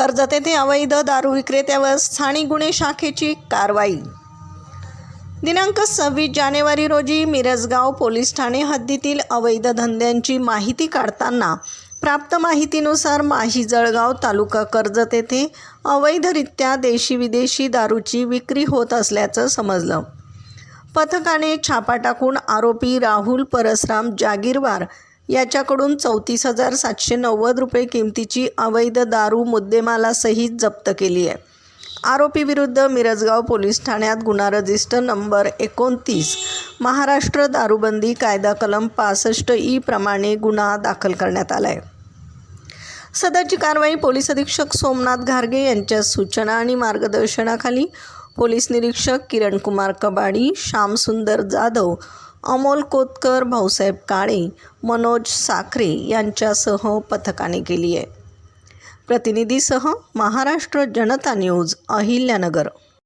कर्जत येथे अवैध दारू विक्रेत्यावर स्थानिक गुन्हे शाखेची कारवाई. दिनांक सव्वीस जानेवारी रोजी मिरजगाव पोलीस ठाणे हद्दीतील अवैध धंद्यांची माहिती काढताना प्राप्त माहितीनुसार माही जळगाव तालुका कर्जत येथे अवैधरित्या देशी विदेशी दारूची विक्री होत असल्याचं समजलं. पथकाने छापा टाकून आरोपी राहुल परसराम जागीरवार याच्याकडून चौतीस हजार सातशे नव्वद रुपये किमतीची अवैध दारू मुद्देमालासहित जप्त केली आहे. आरोपीविरुद्ध मिरजगाव पोलीस ठाण्यात गुन्हा रजिस्टर नंबर एकोणतीस महाराष्ट्र दारूबंदी कायदा कलम पासष्ट ई प्रमाणे गुन्हा दाखल करण्यात आला आहे सदरची कारवाई पोलीस अधीक्षक सोमनाथ घारगे यांच्या सूचना आणि मार्गदर्शनाखाली. पोलीस निरीक्षक किरण कुमार कबाडी श्यामसुंदर जाधव अमोल कोतकर भाऊसाहेब काळे मनोज साखरे यांच्यासह पथकाने केली आहे. प्रतिनिधीसह महाराष्ट्र जनता न्यूज अहिल्यानगर.